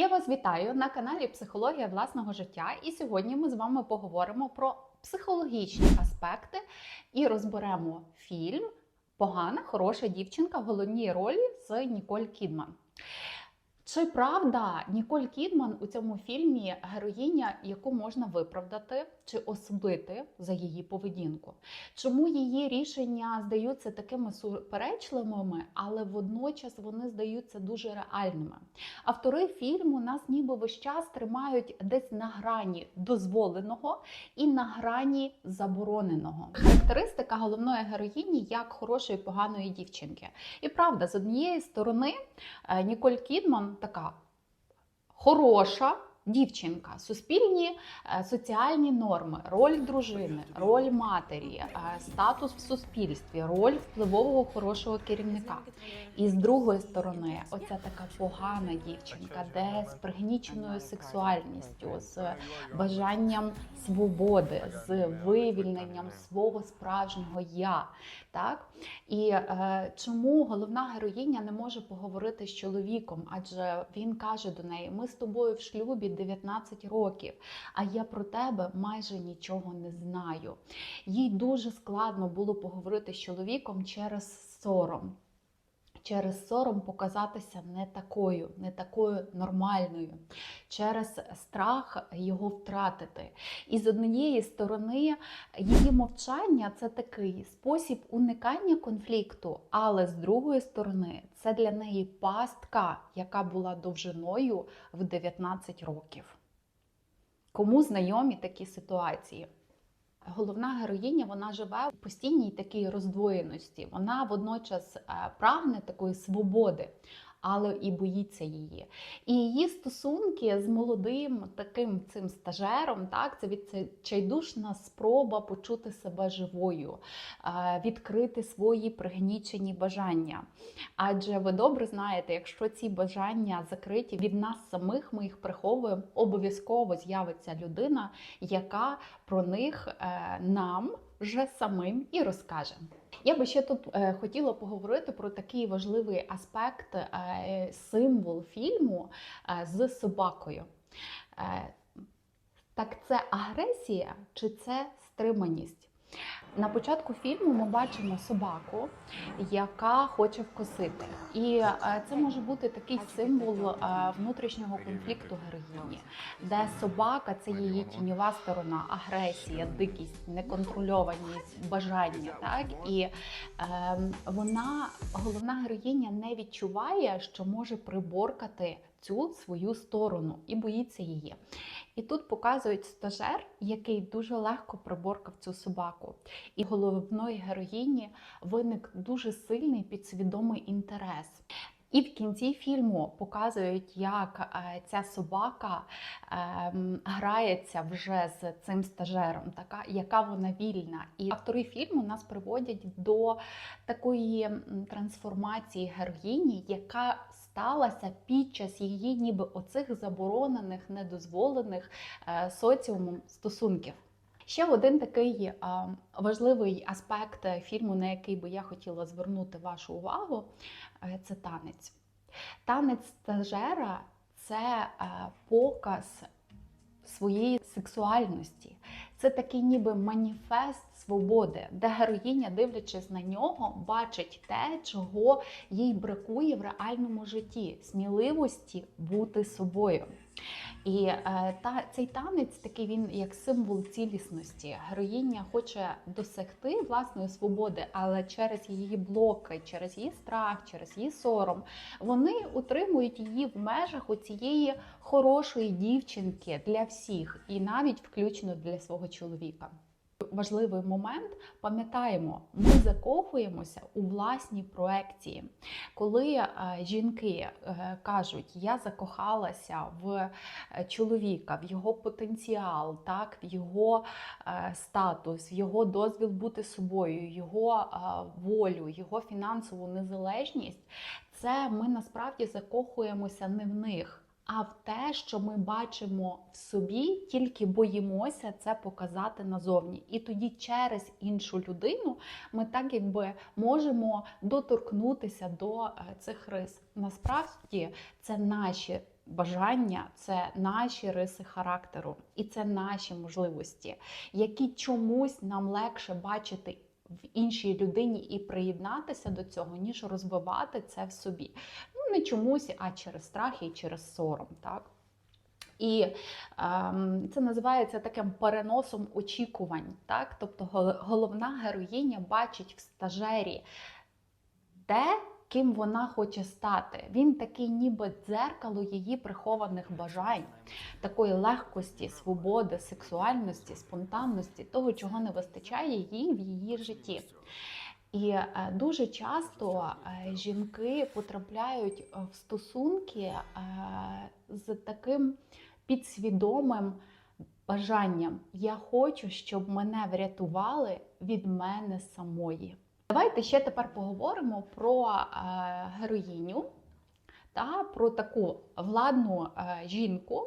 Я вас вітаю на каналі Психологія власного життя. І сьогодні ми з вами поговоримо про психологічні аспекти і розберемо фільм Погана, хороша дівчинка в головній ролі з Ніколь Кідман. Чи правда Ніколь Кідман у цьому фільмі героїня, яку можна виправдати чи осудити за її поведінку? Чому її рішення здаються такими суперечливими, але водночас вони здаються дуже реальними? Автори фільму нас ніби весь час тримають десь на грані дозволеного і на грані забороненого. Характеристика головної героїні як хорошої поганої дівчинки. І правда, з однієї сторони, е, Ніколь Кідман така хороша. Дівчинка, суспільні е, соціальні норми, роль дружини, роль матері, е, статус в суспільстві, роль впливового хорошого керівника. І з другої сторони, оця така погана дівчинка, де з пригніченою сексуальністю, з бажанням свободи, з вивільненням свого справжнього я. Так? І е, чому головна героїня не може поговорити з чоловіком? Адже він каже до неї: ми з тобою в шлюбі 19 років, а я про тебе майже нічого не знаю. Їй дуже складно було поговорити з чоловіком через сором. Через сором показатися не такою, не такою нормальною, через страх його втратити. І з однієї сторони, її мовчання це такий спосіб уникання конфлікту, але з другої сторони, це для неї пастка, яка була довжиною в 19 років. Кому знайомі такі ситуації? Головна героїня вона живе у постійній такій роздвоєності. Вона водночас е, прагне такої свободи, але і боїться її. І її стосунки з молодим таким цим стажером, так це відчайдушна спроба почути себе живою, е, відкрити свої пригнічені бажання. Адже ви добре знаєте, якщо ці бажання закриті від нас самих, ми їх приховуємо, обов'язково з'явиться людина, яка про них е, нам вже самим і розкаже. Я би ще тут е, хотіла поговорити про такий важливий аспект, е, символ фільму е, з собакою. Е, так це агресія чи це стриманість? На початку фільму ми бачимо собаку, яка хоче вкусити. І е, це може бути такий символ е, внутрішнього конфлікту героїні, де собака це її тіньова сторона, агресія, дикість, неконтрольованість, бажання. Так і е, вона, головна героїня, не відчуває, що може приборкати цю свою сторону і боїться її. І тут показують стажер, який дуже легко приборкав цю собаку. І головної героїні виник дуже сильний підсвідомий інтерес. І в кінці фільму показують, як е, ця собака е, грається вже з цим стажером, така яка вона вільна. І автори фільму нас приводять до такої трансформації героїні, яка сталася під час її, ніби оцих заборонених, недозволених е, соціумом стосунків. Ще один такий важливий аспект фільму, на який би я хотіла звернути вашу увагу, е, це танець. Танець стажера це показ своєї сексуальності. Це такий ніби маніфест свободи, де героїня, дивлячись на нього, бачить те, чого їй бракує в реальному житті сміливості бути собою. І е, та цей танець такий він як символ цілісності. Героїня хоче досягти власної свободи, але через її блоки, через її страх, через її сором, вони утримують її в межах оцієї хорошої дівчинки для всіх, і навіть включно для свого чоловіка. Важливий момент, пам'ятаємо, ми закохуємося у власні проекції. Коли е, жінки е, кажуть, я закохалася в е, чоловіка, в його потенціал, так, в його статус, в його дозвіл бути собою, його волю, його фінансову незалежність, це ми насправді закохуємося не в них. А в те, що ми бачимо в собі, тільки боїмося це показати назовні. І тоді через іншу людину ми так якби можемо доторкнутися до е, цих рис. Насправді це наші. Бажання це наші риси характеру, і це наші можливості, які чомусь нам легше бачити в іншій людині і приєднатися до цього, ніж розвивати це в собі. Не чомусь, а через страх і через сором. Так? І ем, це називається таким переносом очікувань. Так? Тобто головна героїня бачить в стажері те, ким вона хоче стати. Він такий, ніби дзеркало її прихованих бажань, такої легкості, свободи, сексуальності, спонтанності, того, чого не вистачає їй в її житті. І е, дуже часто е, жінки потрапляють е, в стосунки з таким підсвідомим бажанням. Я хочу, щоб мене врятували від мене самої. Давайте ще тепер поговоримо про героїню та про таку владну жінку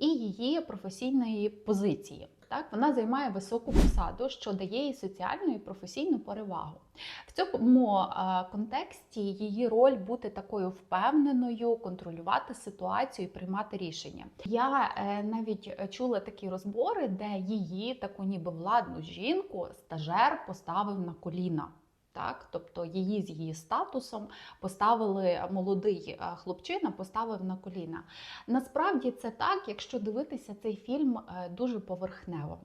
і її професійної позиції. Так, вона займає високу посаду, що дає їй соціальну і професійну перевагу. В цьому е, контексті її роль бути такою впевненою, контролювати ситуацію і приймати рішення. Я е, навіть чула такі розбори, де її таку ніби владну жінку стажер поставив на коліна. Так, тобто її з її статусом поставили молодий е, хлопчина, поставив на коліна. Насправді це так, якщо дивитися цей фільм е, дуже поверхнево.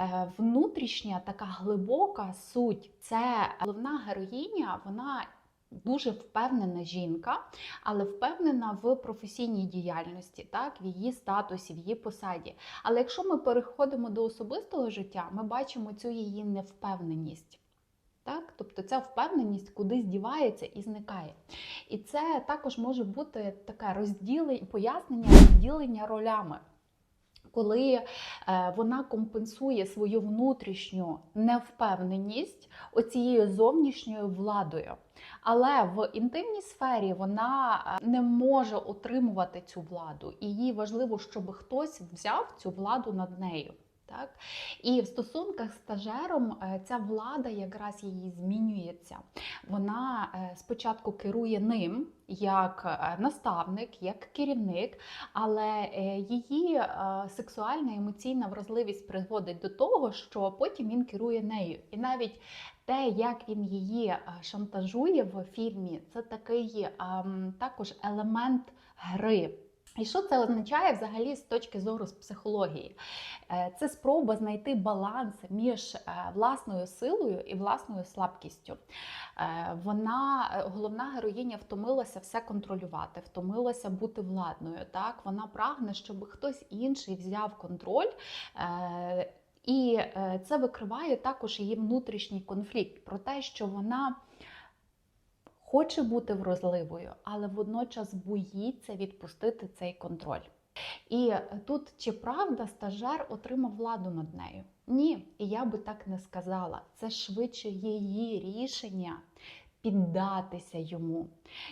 Е, Внутрішня така глибока суть це головна героїня, вона дуже впевнена жінка, але впевнена в професійній діяльності, так, в її статусі, в її посаді. Але якщо ми переходимо до особистого життя, ми бачимо цю її невпевненість. Так? Тобто ця впевненість кудись дівається і зникає. І це також може бути таке розділення, пояснення розділення ролями. Коли е, вона компенсує свою внутрішню невпевненість оцією зовнішньою владою. Але в інтимній сфері вона е, не може отримувати цю владу, і їй важливо, щоб хтось взяв цю владу над нею. Так? І в стосунках з стажером е, ця влада якраз її змінюється. Вона е, спочатку керує ним як е, наставник, як керівник, але її сексуальна емоційна вразливість призводить до того, що потім він керує нею. І навіть те, як він її шантажує в фільмі, це такий ем, також елемент гри. І що це означає взагалі з точки зору з психології? Це спроба знайти баланс між власною силою і власною слабкістю. Вона, головна героїня, втомилася все контролювати, втомилася бути владною. Так? Вона прагне, щоб хтось інший взяв контроль. І це викриває також її внутрішній конфлікт про те, що вона хоче бути вразливою, але водночас боїться відпустити цей контроль. І тут чи правда стажер отримав владу над нею? Ні, і я би так не сказала. Це швидше її рішення піддатися йому.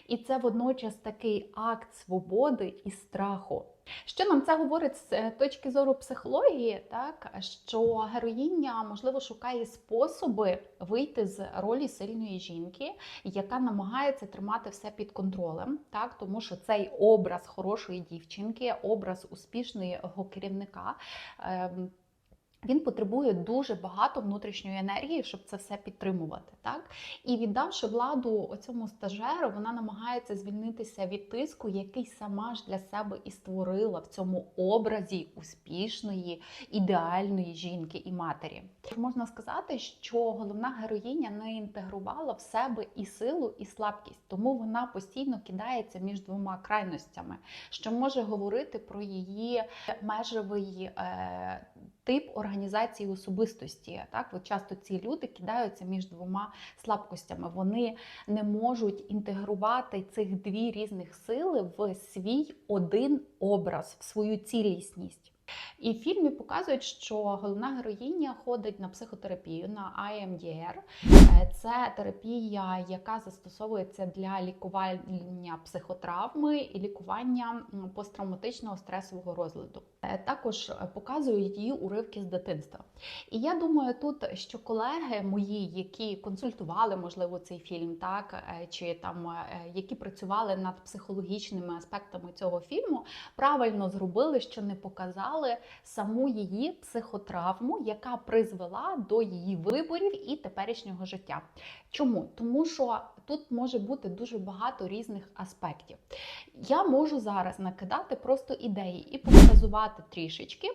І це водночас такий акт свободи і страху. Що нам це говорить з точки зору психології, так що героїня, можливо, шукає способи вийти з ролі сильної жінки, яка намагається тримати все під контролем, так тому що цей образ хорошої дівчинки, образ успішного керівника. Він потребує дуже багато внутрішньої енергії, щоб це все підтримувати. Так? І віддавши владу цьому стажеру, вона намагається звільнитися від тиску, який сама ж для себе і створила в цьому образі успішної, ідеальної жінки і матері. Можна сказати, що головна героїня не інтегрувала в себе і силу, і слабкість, тому вона постійно кидається між двома крайностями, що може говорити про її межевий е, тип організації особистості. Так, От часто ці люди кидаються між двома слабкостями. Вони не можуть інтегрувати цих дві різних сили в свій один образ, в свою цілісність. І в фільмі показують, що головна героїня ходить на психотерапію на IMDR. Е, Це терапія, яка застосовується для лікування психотравми і лікування посттравматичного стресового розладу. Е, Також показують її уривки з дитинства. І я думаю, тут що колеги мої, які консультували, можливо, цей фільм, так е, чи там які працювали над психологічними аспектами цього фільму, правильно зробили, що не показали саму її психотравму, яка призвела до її виборів і теперішнього життя. Чому? Тому що тут може бути дуже багато різних аспектів. Я можу зараз накидати просто ідеї і показувати трішечки,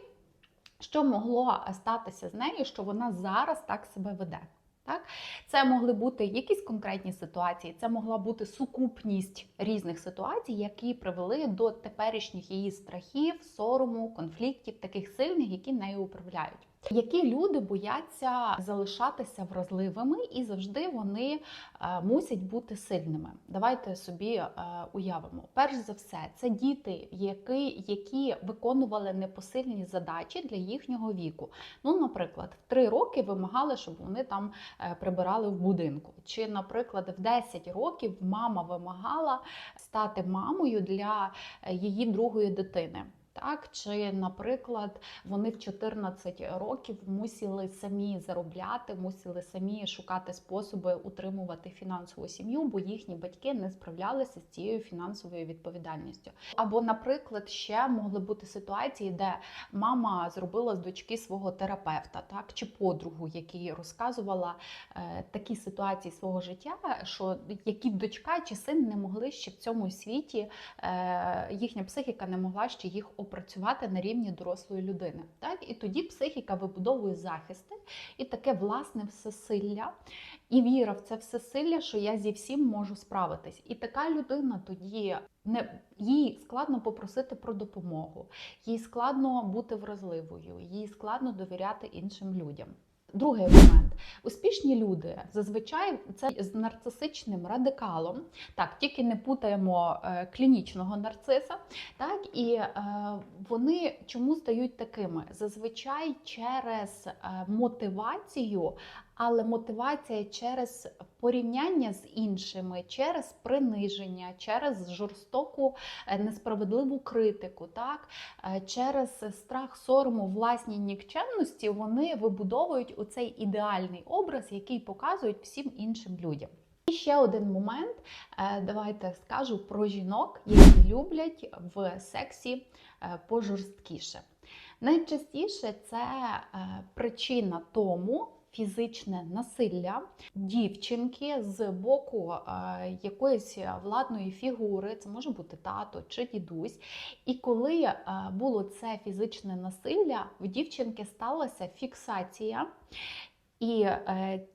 що могло статися з нею, що вона зараз так себе веде. Так? Це могли бути якісь конкретні ситуації, це могла бути сукупність різних ситуацій, які привели до теперішніх її страхів, сорому, конфліктів, таких сильних, які нею управляють. Які люди бояться залишатися вразливими і завжди вони е, мусять бути сильними. Давайте собі е, уявимо. Перш за все, це діти, які, які виконували непосильні задачі для їхнього віку. Ну, наприклад, в 3 роки вимагали, щоб вони там е, прибирали в будинку. Чи, наприклад, в 10 років мама вимагала стати мамою для її другої дитини. Так, чи, наприклад, вони в 14 років мусили самі заробляти, мусили самі шукати способи утримувати фінансову сім'ю, бо їхні батьки не справлялися з цією фінансовою відповідальністю. Або, наприклад, ще могли бути ситуації, де мама зробила з дочки свого терапевта, так чи подругу, якій розказувала е, такі ситуації свого життя, що які дочка чи син не могли ще в цьому світі, е, їхня психіка не могла ще їх опрацювати на рівні дорослої людини. Так? І тоді психіка вибудовує захисти і таке власне всесилля, і віра в це всесилля, що я зі всім можу справитись. І така людина тоді не їй складно попросити про допомогу, їй складно бути вразливою, їй складно довіряти іншим людям. Другий момент. Успішні люди зазвичай це з нарцисичним радикалом. Так, тільки не путаємо е, клінічного нарциса. Так, і е, вони чому стають такими? Зазвичай через е, мотивацію, але мотивація через порівняння з іншими, через приниження, через жорстоку е, несправедливу критику, так, е, через страх сорому власній нікчемності, вони вибудовують оцей ідеальний образ, який показують всім іншим людям. І ще один момент, е, давайте скажу про жінок, які люблять в сексі пожорсткіше. Найчастіше це причина тому. Фізичне насилля дівчинки з боку е, якоїсь владної фігури, це може бути тато чи дідусь. І коли е, було це фізичне насилля, в дівчинки сталася фіксація, і е,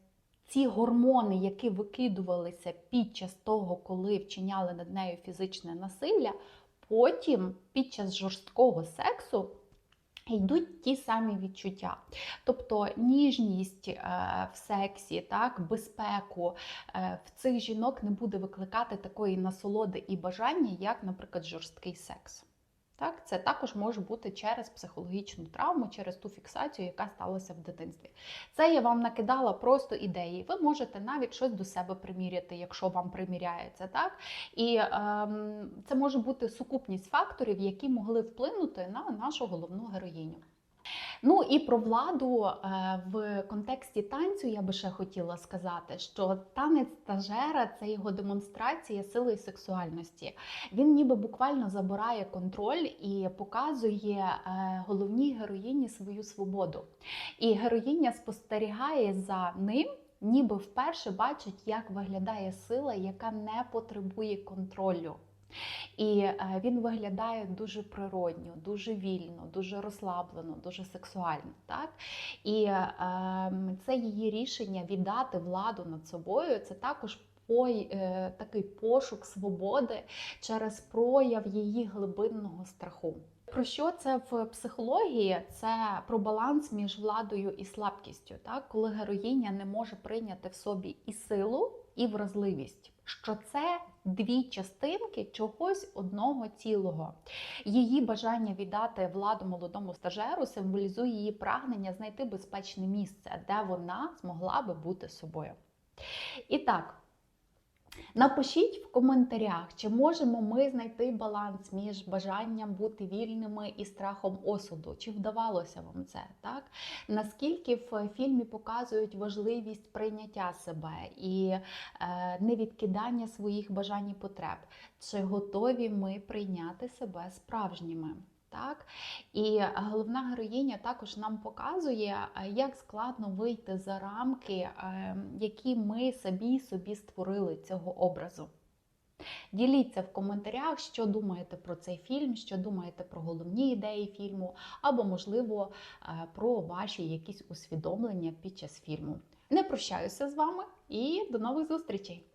ці гормони, які викидувалися під час того, коли вчиняли над нею фізичне насилля, потім під час жорсткого сексу йдуть ті самі відчуття. Тобто ніжність е, в сексі, так, безпеку е, в цих жінок не буде викликати такої насолоди і бажання, як, наприклад, жорсткий секс. Так, це також може бути через психологічну травму, через ту фіксацію, яка сталася в дитинстві. Це я вам накидала просто ідеї. Ви можете навіть щось до себе приміряти, якщо вам приміряється. Так? І ем, це може бути сукупність факторів, які могли вплинути на нашу головну героїню. Ну і про владу е, в контексті танцю я би ще хотіла сказати, що танець стажера це його демонстрація сили і сексуальності. Він ніби буквально забирає контроль і показує е, головній героїні свою свободу. І героїня спостерігає за ним. Ніби вперше бачить, як виглядає сила, яка не потребує контролю. І е, він виглядає дуже природньо, дуже вільно, дуже розслаблено, дуже сексуально. Так? І е, це її рішення віддати владу над собою. Це також е, такий пошук свободи через прояв її глибинного страху. Про що це в психології? Це про баланс між владою і слабкістю, так? коли героїня не може прийняти в собі і силу, і вразливість. Що це дві частинки чогось одного цілого. Її бажання віддати владу молодому стажеру символізує її прагнення знайти безпечне місце, де вона змогла би бути собою. І так. Напишіть в коментарях, чи можемо ми знайти баланс між бажанням бути вільними і страхом осуду, чи вдавалося вам це, так? Наскільки в фільмі показують важливість прийняття себе і е, невідкидання своїх бажань і потреб, чи готові ми прийняти себе справжніми? Так, і головна героїня також нам показує, е, як складно вийти за рамки, е, які ми самі собі створили цього образу. Діліться в коментарях, що думаєте про цей фільм, що думаєте про головні ідеї фільму, або, можливо, е, про ваші якісь усвідомлення під час фільму. Не прощаюся з вами і до нових зустрічей!